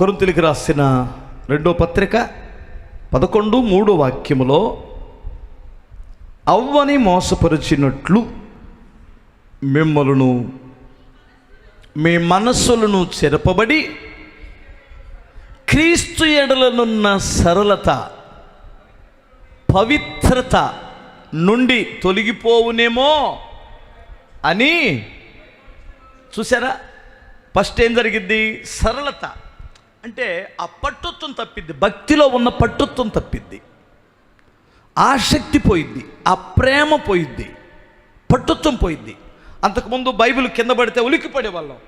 కొరింతలకు రాసిన రెండో పత్రిక పదకొండు మూడో వాక్యములో అవ్వని మోసపరిచినట్లు మిమ్మలను మీ మనస్సులను చెరపబడి క్రీస్తు ఎడలనున్న సరళత పవిత్రత నుండి తొలగిపోవునేమో అని చూసారా ఫస్ట్ ఏం జరిగింది సరళత. అంటే ఆ పట్టుత్వం తప్పిద్ది భక్తిలో ఉన్న పట్టుత్వం తప్పిద్ది. ఆసక్తి పోయింది ఆ ప్రేమ పోయింది పట్టుత్వం పోయింది అంతకుముందు బైబిల్ కింద పడితే ఉలిక్కిపడే వాళ్ళం.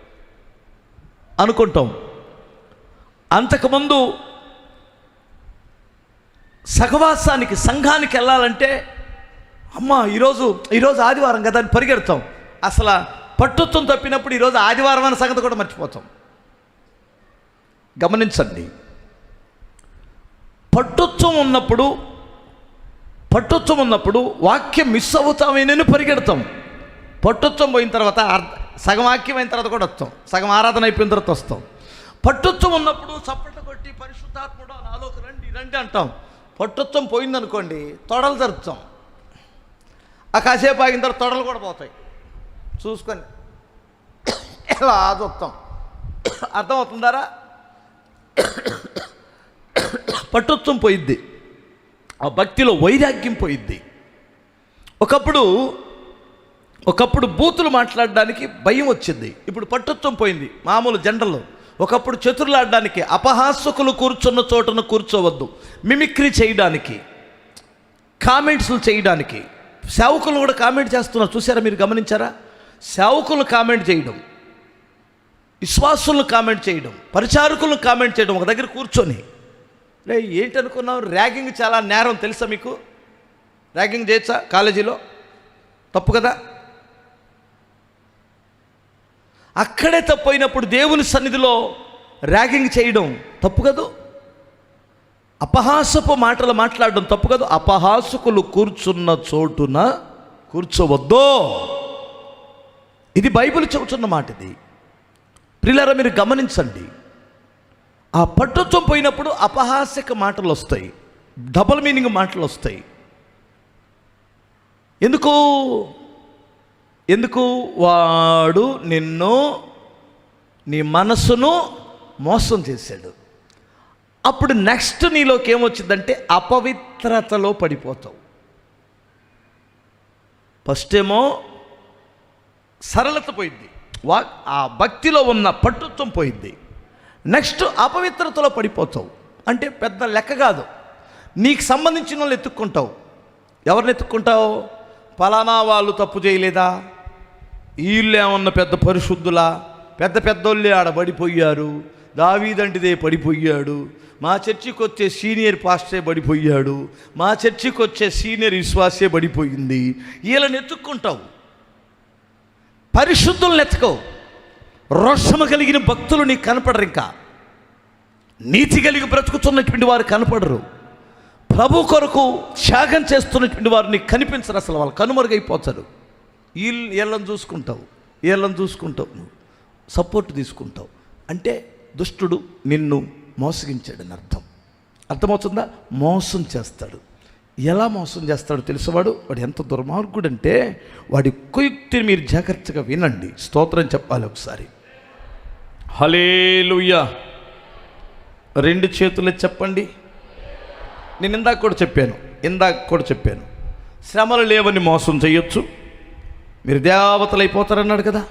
అనుకుంటాం. అంతకుముందు సహవాసానికి సంఘానికి వెళ్ళాలంటే అమ్మ ఈరోజు ఈరోజు ఆదివారం కదా అని పరిగెడతాం. అసలు పట్టుత్వం తప్పినప్పుడు ఈరోజు ఆదివారం అనే సంగతి కూడా మర్చిపోతాం. గమనించండి. పట్టుత్వం ఉన్నప్పుడు పట్టుత్వం ఉన్నప్పుడు వాక్యం మిస్ అవుతామేనని పరిగెడతాం. పట్టుత్వం పోయిన తర్వాత సగం వాక్యం అయిన తర్వాత కూడా వస్తాం. సగం ఆరాధన అయిపోయిన తర్వాత వస్తాం. పట్టుత్వం ఉన్నప్పుడు చప్పట్లు కొట్టి పరిశుద్ధాత్ముడు నాలోకి రండి రండి అంటాం. పట్టుత్వం పోయిందనుకోండి తొడలు జరుపుతాం. ఆ కాసేపు ఆగిన తర్వాత తొడలు కూడా పోతాయి. చూసుకొని ఎలా చూస్తాం అర్థమవుతుందారా? పట్టుత్వం పోయిద్ది. ఆ భక్తిలో వైరాగ్యం పోయిద్ది. ఒకప్పుడు ఒకప్పుడు బూతులు మాట్లాడడానికి భయం వచ్చింది. ఇప్పుడు పట్టుత్వం పోయింది మామూలు జనరల్ ఒకప్పుడు చతురులాడడానికి అపహాసకులు కూర్చున్న చోటను కూర్చోవద్దు. మిమిక్రీ చేయడానికి కామెంట్స్లు చేయడానికి. సేవకులు కూడా కామెంట్ చేస్తున్నారు చూసారా మీరు గమనించారా? సేవకులు కామెంట్ చేయడం. విశ్వాసులను కామెంట్ చేయడం పరిచారకులను కామెంట్ చేయడం ఒక దగ్గర కూర్చొని. రే ఏంటనుకున్నావు? ర్యాగింగ్ చాలా నేరం తెలుసా మీకు? ర్యాగింగ్ చేయొచ్చా కాలేజీలో? తప్పు కదా? అక్కడే తప్పైనప్పుడు దేవుని సన్నిధిలో ర్యాగింగ్ చేయడం తప్పు కదూ? అపహాసపు మాటలు మాట్లాడడం తప్పు కాదు? అపహాసకులు కూర్చున్న చోటున కూర్చోవద్దో. ఇది బైబిల్ చెబుతున్న మాట ఇది ప్రిల్లరా మీరు గమనించండి. ఆ పట్టుత్వం పోయినప్పుడు అపహాస్యక మాటలు వస్తాయి. డబల్ మీనింగ్ మాటలు వస్తాయి. ఎందుకు? ఎందుకు? వాడు నిన్ను నీ మనసును మోసం చేశాడు. అప్పుడు నెక్స్ట్ నీలోకి ఏమొచ్చిందంటే అపవిత్రతలో పడిపోతావు. ఫస్ట్ ఏమో సరళత పోయింది వా ఆ భక్తిలో ఉన్న పట్టుత్వం పోయింది నెక్స్ట్ అపవిత్రతలో పడిపోతావు. అంటే పెద్ద లెక్క కాదు. నీకు సంబంధించిన వాళ్ళు ఎత్తుక్కుంటావు. ఎవరిని ఎత్తుక్కుంటావు? ఫలానా వాళ్ళు తప్పు చేయలేదా? వీళ్ళు ఏమన్నా పెద్ద పరిశుద్ధులా? పెద్ద పెద్దోళ్ళే ఆడ పడిపోయారు. దావీదంటిదే పడిపోయాడు. మా చర్చికి వచ్చే సీనియర్ పాస్టరే పడిపోయాడు. మా చర్చికి వచ్చే సీనియర్ విశ్వాసే పడిపోయింది. వీళ్ళని ఎత్తుక్కుంటావు. పరిశుద్ధులను ఎత్తుకో రోషము కలిగిన భక్తులు నీకు కనపడరు ఇంకా. నీతి కలిగి బ్రతుకుతున్నటువంటి వారు కనపడరు. ప్రభు కొరకు త్యాగం చేస్తున్నటువంటి వారు నీకు కనిపించరు అసలు వాళ్ళు కనుమరుగైపోతారు. వీళ్ళు వీళ్ళని చూసుకుంటావు వీళ్ళని చూసుకుంటావు నువ్వు సపోర్ట్ తీసుకుంటావు. అంటే దుష్టుడు నిన్ను మోసగించాడని అర్థం. అర్థమవుతుందా? మోసం చేస్తాడు. ఎలా మోసం చేస్తాడో తెలిసేవాడు వాడు? ఎంత దుర్మార్గుడు అంటే వాడి కుయుక్తిని మీరు జాగ్రత్తగా వినండి. స్తోత్రం చెప్పాలి ఒకసారి. హలేలుయ్యా రెండు చేతులు చెప్పండి. నేను ఇందాక కూడా చెప్పాను. ఇందాక కూడా చెప్పాను. శ్రమలు లేవని మోసం చేయొచ్చు. మీరు దేవతలు అయిపోతారన్నాడు కదా.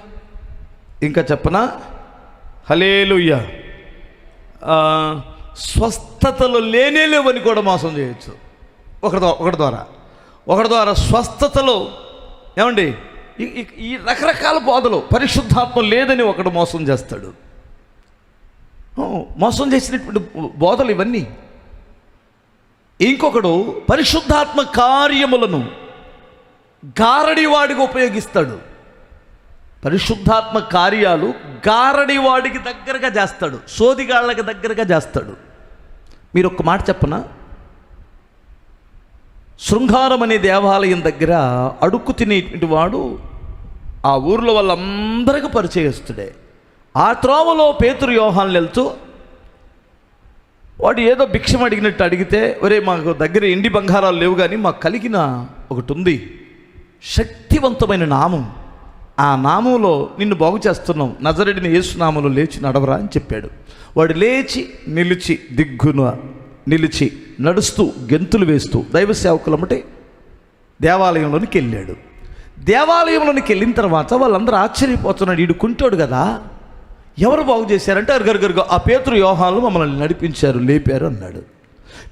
ఇంకా చెప్పనా? హలేలుయ్యా స్వస్థతలు లేనే లేవని కూడా మోసం చేయొచ్చు. ఒకటి ఒకటి ద్వారా. ఒకటి ద్వారా స్వస్థతలు ఏమండి? ఈ- రకరకాల బోధలు. పరిశుద్ధాత్మ లేదని ఒకడు మోసం చేస్తాడు. మోసం చేసినటువంటి బోధలు ఇవన్నీ. ఇంకొకడు పరిశుద్ధాత్మ కార్యములను గారడివాడిగా ఉపయోగిస్తాడు. పరిశుద్ధాత్మ కార్యాలు గారడివాడికి దగ్గరగా చేస్తాడు. సోదిగాళ్ళకి దగ్గరగా చేస్తాడు. మీరు ఒక్క మాట చెప్పనా? శృంగారం అనే దేవాలయం దగ్గర అడుక్కు తినేటువంటి వాడు ఆ ఊర్లో వాళ్ళందరికీ పరిచయస్తుడే. ఆ త్రోవలో పేతురు యోహాన్లు వెళ్తూ వాడు ఏదో భిక్షం అడిగినట్టు అడిగితే ఒరే మాకు దగ్గర ఎండి బంగారాలు లేవు కానీ మాకు కలిగిన ఒకటి ఉంది శక్తివంతమైన నామం. ఆ నామంలో నిన్ను బాగు చేస్తున్నాం. నజరెడిని యేసునామంలో లేచి నడవరా అని చెప్పాడు. వాడు లేచి నిలిచి దిగ్గున నిలిచి నడుస్తూ గెంతులు వేస్తూ దైవ సేవకులమ్మటే దేవాలయంలోనికి వెళ్ళాడు. దేవాలయంలోనికి వెళ్ళిన తర్వాత వాళ్ళందరూ ఆశ్చర్యపోతున్నాడు వీడు కుంటోడు కదా. ఎవరు బాగు చేశారంటే అరుగరుగరుగా ఆ పేతురు యోహాలను మమ్మల్ని నడిపించారు లేపారు అన్నాడు.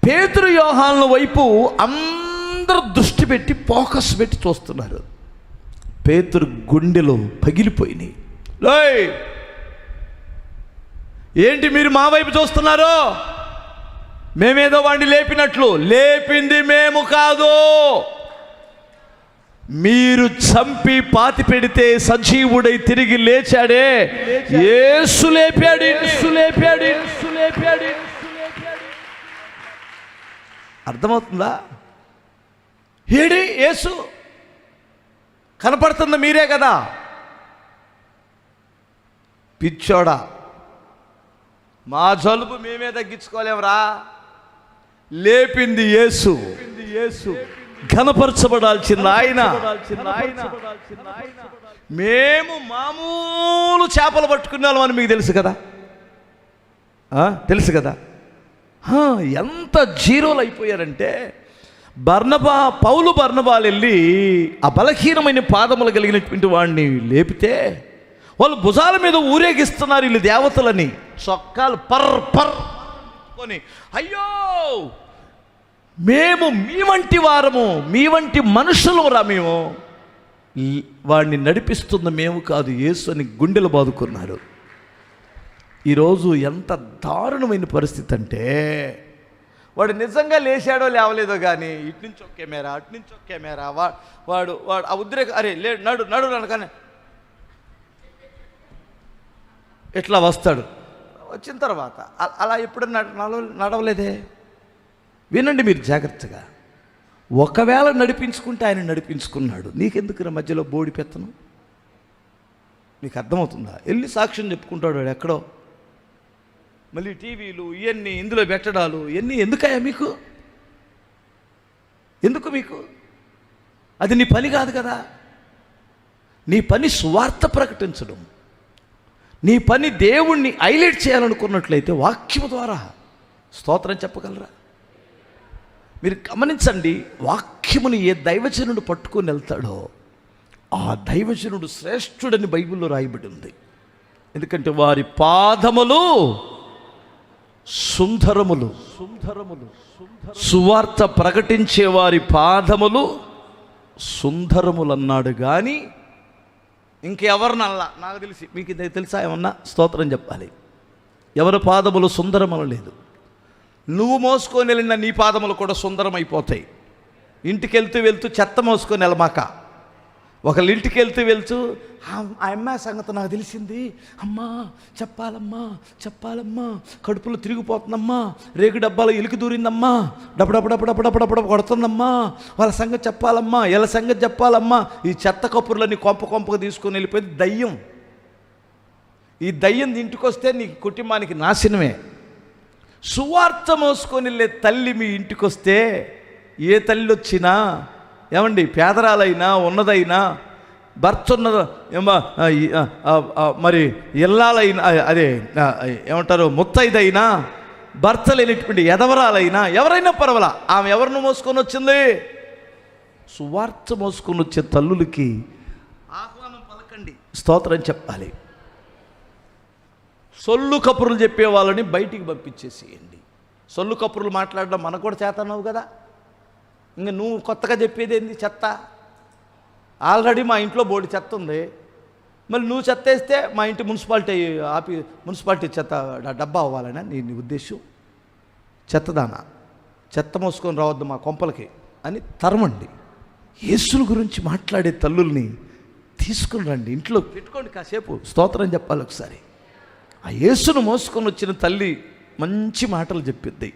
పేతురు యోహాలను వైపు అందరూ దృష్టి పెట్టి ఫోకస్ పెట్టి చూస్తున్నారు. పేతురు గుండెలో పగిలిపోయినాయి. లోయ్ ఏంటి మీరు మా వైపు చూస్తున్నారు? మేమేదో వాడిని లేపినట్లు. లేపింది మేము కాదు. మీరు చంపి పాతి పెడితే సజీవుడై తిరిగి లేచాడే. ఏసు లేపాడు యేసు లేపాడు యేసు లేపాడు. అర్థమవుతుందా? ఏడి? యేసు? కనపడుతుంది మీరే కదా? పిచ్చోడా మా జలుబు మేమే తగ్గించుకోలేమరా. లేపింది యేసు. ఘనపరచబడాల్సింది ఆయన. మేము మామూలు చేపలు పట్టుకునే వాళ్ళమని మీకు తెలుసు కదా? తెలుసు కదా? ఎంత జీరోలు అయిపోయారంటే బర్ణబా పౌలు బర్ణబాలు వెళ్ళి ఆ బలహీనమైన పాదములు కలిగినటువంటి వాడిని లేపితే వాళ్ళు భుజాల మీద ఊరేగిస్తున్నారు వీళ్ళు దేవతలని. చొక్కాలు పర్ పర్ కొని అయ్యో మేము మీ వంటి వారము మీ వంటి మనుషులు రా మేము ఈ- వాడిని నడిపిస్తున్న మేము కాదు యేసు అని గుండెలు బాదుకున్నారు ఈరోజు ఎంత దారుణమైన పరిస్థితి అంటే వాడు నిజంగా లేచాడో లేవలేదో కానీ ఇటు నుంచి ఒక కెమెరా అటు నుంచి ఒక కెమెరా వా వాడు వాడు ఆ ఉద్రేక అరే లే నడు నడు అనగానే ఇట్లా వస్తాడు వచ్చిన తర్వాత అలా ఎప్పుడు నడవ నడవలేదే. వినండి మీరు జాగ్రత్తగా. ఒకవేళ నడిపించుకుంటే ఆయన నడిపించుకున్నాడు. నీకెందుకు మధ్యలో బోడి పెత్తను? నీకు అర్థమవుతుందా? వెళ్ళి సాక్ష్యం చెప్పుకుంటాడు ఎక్కడో. మళ్ళీ టీవీలు ఇవన్నీ ఇందులో పెట్టడాలు ఇవన్నీ ఎందుకయ్యా మీకు? ఎందుకు మీకు? అది నీ పని కాదు కదా. నీ పని సువార్త ప్రకటించడం. నీ పని దేవుణ్ణి హైలైట్ చేయాలనుకున్నట్లయితే వాక్యము ద్వారా స్తోత్రం చెప్పగలరా? మీరు గమనించండి వాక్యముని ఏ దైవజనుడు పట్టుకొని వెళ్తాడో ఆ దైవజనుడు శ్రేష్ఠుడని బైబిల్లో రాయబడి ఉంది. ఎందుకంటే వారి పాదములు సుందరములు సుందరములు సువార్త ప్రకటించే వారి పాదములు సుందరములు అన్నాడు కానీ ఇంకెవరినల్లా? నాకు తెలిసి. మీకు ఇది తెలుసా? ఏమన్నా? స్తోత్రం చెప్పాలి. ఎవరి పాదములు సుందరమన లేదు. నువ్వు మోసుకొని వెళ్ళిన నీ పాదములు కూడా సుందరమైపోతాయి. ఇంటికి వెళ్తూ వెళ్తూ చెత్త మోసుకొని వెళ్ళమాక. ఒకళ్ళ ఇంటికి వెళ్తూ వెళ్తూ "ఆ ఆ అమ్మాయి సంగతి నాకు తెలిసింది. అమ్మా చెప్పాలమ్మా చెప్పాలమ్మా. కడుపులో తిరిగిపోతుందమ్మా. రేగు డబ్బాలో ఇలికి దూరిందమ్మా. డబ్బడబ్బడబ్బడబ్బడబ్బడ కొడుతుందమ్మా. వాళ్ళ సంగతి చెప్పాలమ్మా. ఇలా సంగతి చెప్పాలమ్మా. ఈ చెత్త కప్పుర్లని కొంప కొంపగా తీసుకొని వెళ్ళిపోయింది దయ్యం. ఈ దయ్యం ఇంటికి వస్తే నీ కుటుంబానికి నాశనమే. సువార్త మోసుకొని వెళ్ళే తల్లి మీ ఇంటికి వస్తే ఏ తల్లి వచ్చినా ఏమండి పేదరాలైనా ఉన్నదైనా భర్త ఉన్నద మరి ఇల్లాలైనా అదే ఏమంటారు ముత్తైదైనా భర్త లేనిటువంటి ఎదవరాలైనా ఎవరైనా పర్వాలా ఆమె ఎవరిని మోసుకొని వచ్చింది సువార్త మోసుకొని వచ్చే తల్లులకి ఆహ్వానం పలకండి స్తోత్రం చెప్పాలి. సొల్లు కపురులు చెప్పే వాళ్ళని బయటికి పంపించేసేయండి. సొల్లు కపురులు మాట్లాడడం మనకు కూడా చేతనవు కదా. ఇంకా నువ్వు కొత్తగా చెప్పేది ఏంది చెత్త? ఆల్రెడీ మా ఇంట్లో బోడి చెత్త ఉంది. మళ్ళీ నువ్వు చెత్త వేస్తే మా ఇంటి మున్సిపాలిటీ ఆపి మున్సిపాలిటీ చెత్త డబ్బా అవ్వాలని నీ నీ ఉద్దేశం. చెత్తదానా? చెత్త మోసుకొని రావద్దు మా కొంపలకి అని తరమండి యేసుల గురించి మాట్లాడే తల్లుల్ని తీసుకుని రండి. ఇంట్లో పెట్టుకోండి కాసేపు. స్తోత్రం చెప్పాలి ఒకసారి. ఆ యేసును మోసుకొని వచ్చిన తల్లి మంచి మాటలు చెప్పిద్ది.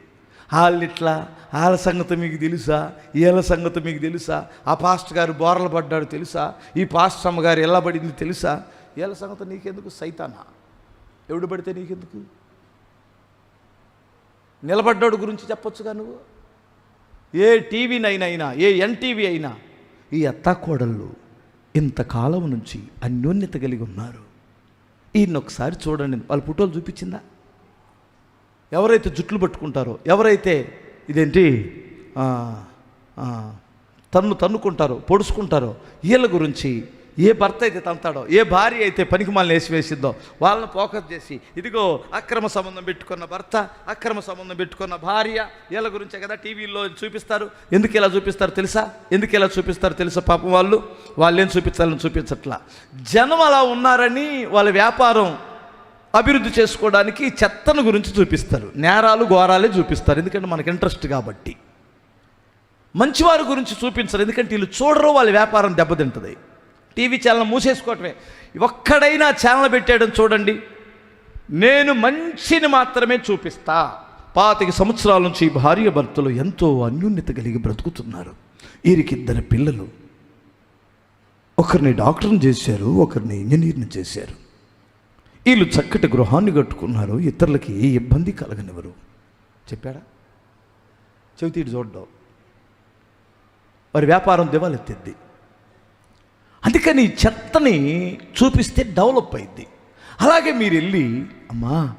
వాళ్ళు ఇట్లా వాళ్ళ సంగతి మీకు తెలుసా? వీళ్ళ సంగతి మీకు తెలుసా? ఆ పాస్టర్ గారు బోర్ల పడ్డాడు తెలుసా? ఈ పాస్టర్ అమ్మగారు ఎలా పడింది తెలుసా? వీళ్ళ సంగతి నీకెందుకు? సైతానా? ఎవడు పడితే నీకెందుకు? నిలబడ్డాడు గురించి చెప్పొచ్చుగా నువ్వు? ఏ టీవీ నైనా అయినా ఏ ఎన్టీవీ అయినా ఈ అత్తాకోడళ్ళు ఇంతకాలం నుంచి అన్యోన్యత కలిగి ఉన్నారు. ఈయన ఒకసారి చూడండి వాళ్ళ ఫోటోలు చూపించిందా? ఎవరైతే జుట్లు పట్టుకుంటారో ఎవరైతే ఇదేంటి? తన్ను తన్నుకుంటారో పొడుచుకుంటారో వీళ్ళ గురించి ఏ భర్త అయితే తంతాడో ఏ భార్య అయితే పనికిమాలని వేసి వేసిద్దో వాళ్ళని ఫోకస్ చేసి ఇదిగో అక్రమ సంబంధం పెట్టుకున్న భర్త అక్రమ సంబంధం పెట్టుకున్న భార్య వీళ్ళ గురించే కదా టీవీలో చూపిస్తారు. ఎందుకు ఇలా చూపిస్తారు తెలుసా? ఎందుకు ఇలా చూపిస్తారు తెలుసా పాపం వాళ్ళు? వాళ్ళేం చూపించాలని చూపించట్లా. జనం అలా ఉన్నారని వాళ్ళ వ్యాపారం అభివృద్ధి చేసుకోవడానికి చెత్తను గురించి చూపిస్తారు. నేరాలు ఘోరాలే చూపిస్తారు. ఎందుకంటే మనకి ఇంట్రెస్ట్ కాబట్టి. మంచివారి గురించి చూపించరు. ఎందుకంటే వీళ్ళు చూడరు వాళ్ళ వ్యాపారం దెబ్బతింటుంది. టీవీ ఛానల్ మూసేసుకోవటమే. ఒక్కడైనా ఛానల్ పెట్టాడని చూడండి. నేను మంచిని మాత్రమే చూపిస్తా. పాతిక సంవత్సరాల నుంచి భార్య భర్తలు ఎంతో అన్యోన్యత కలిగి బ్రతుకుతున్నారు. వీరికిద్దరు పిల్లలు. ఒకరిని డాక్టర్ని చేశారు ఒకరిని ఇంజనీర్ని చేశారు. వీళ్ళు చక్కటి గృహాన్ని కట్టుకున్నారు. ఇతరులకి ఏ ఇబ్బంది కలగనివ్వరు. చెప్పాడా? చెవితీడు చూడ్డావు వారి వ్యాపారం దివాలెత్తిద్ది. అందుకని చెత్తని చూపిస్తే డెవలప్ అయింది అలాగే మీరు వెళ్ళి అమ్మా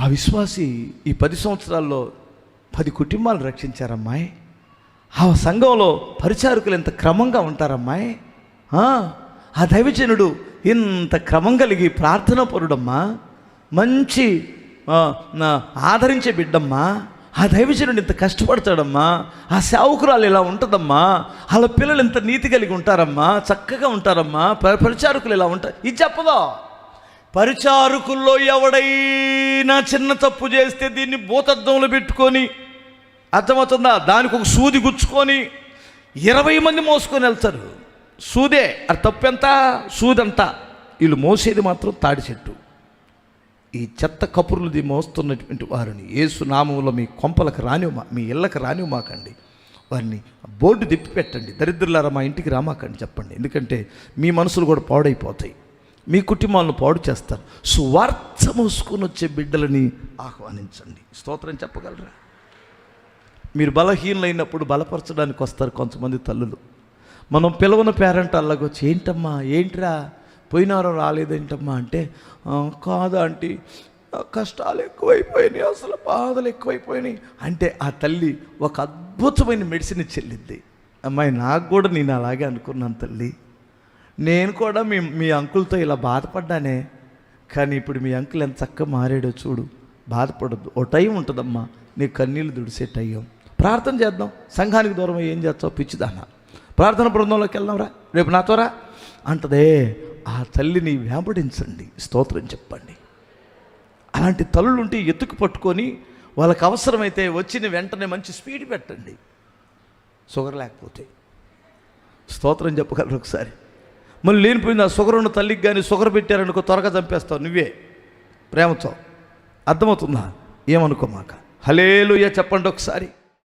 ఆ విశ్వాసి ఈ పది సంవత్సరాల్లో పది కుటుంబాలు రక్షించారమ్మాయి. ఆ సంఘంలో పరిచారకులు ఎంత క్రమంగా ఉంటారమ్మాయి. ఆ, ఆ దైవజనుడు ఇంత క్రమం కలిగి ప్రార్థన పరుడమ్మా. మంచి ఆదరించే బిడ్డమ్మా. ఆ దైవజనుడు ఇంత కష్టపడతాడమ్మా. ఆ సేవకురాలు ఇలా ఉంటుందమ్మా. వాళ్ళ పిల్లలు ఇంత నీతి కలిగి ఉంటారమ్మా. చక్కగా ఉంటారమ్మా. ప- పరిచారకులు ఇలా ఉంటారు ఇది చెప్పదా? పరిచారకుల్లో ఎవడైనా చిన్న తప్పు చేస్తే దీన్ని భూతద్దంలో పెట్టుకొని అర్థమవుతుందా? దానికి ఒక సూది గుచ్చుకొని ఇరవై మంది మోసుకొని వెళ్తారు. సూదే అది తప్పెంత? సూదంత. వీళ్ళు మోసేది మాత్రం తాడి చెట్టు. ఈ చెత్త కపురులది మోస్తున్నటువంటి వారిని ఏసు నామంలో మీ కొంపలకు రానివ్వమా మీ ఇళ్ళకి రానివ్వమాకండి వారిని బోర్డు తిప్పి పెట్టండి. దరిద్రులారా మా ఇంటికి రామాకండి చెప్పండి. ఎందుకంటే మీ మనసులు కూడా పాడైపోతాయి. మీ కుటుంబాలను పాడు చేస్తారు. సువార్త మోసుకొని వచ్చే బిడ్డలని ఆహ్వానించండి. స్తోత్రం చెప్పగలరా? మీరు బలహీనులైనప్పుడు బలపరచడానికి వస్తారు కొంతమంది తల్లులు. మనం పిలవన పేరెంట్ అల్లగొచ్చి ఏంటమ్మా ఏంట్రా? పోయినారో రాలేదేంటమ్మా? అంటే కాదు ఆంటీ కష్టాలు ఎక్కువైపోయినాయి అసలు బాధలు ఎక్కువైపోయినాయి. అంటే ఆ తల్లి ఒక అద్భుతమైన మెడిసిన్ చెల్లింది అమ్మాయి నాకు కూడా నేను అలాగే అనుకున్నాను తల్లి. నేను కూడా మీ మీ అంకుల్తో ఇలా బాధపడ్డానే కానీ ఇప్పుడు మీ అంకుల్ ఎంత చక్కగా మారాడో చూడు. బాధపడద్దు. ఓ టైం ఉంటుందమ్మా. నీ కన్నీళ్ళు దుడిసే టైం. ప్రార్థన చేద్దాం. సంఘానికి దూరం ఏం చేస్తావు? పిచ్చిదానా. ప్రార్థన బృందంలోకి వెళ్దాంరా. రేపు నాతోరా? అంటదే ఆ తల్లిని వెంబడించండి స్తోత్రం చెప్పండి. అలాంటి తల్లులు ఉంటే ఎత్తుకు పట్టుకొని వాళ్ళకి అవసరమైతే వచ్చిన వెంటనే మంచి స్పీడ్ పెట్టండి. షుగర్ లేకపోతే. స్తోత్రం చెప్పగలరు ఒకసారి. మళ్ళీ లేనిపోయింది ఆ షుగర్ ఉన్న తల్లికి కానీ షుగర్ పెట్టారనుకో త్వరగా చంపేస్తావు నువ్వే. ప్రేమతో. అర్థమవుతుందా? ఏమనుకోమాక. హలేలుయ చెప్పండి ఒకసారి.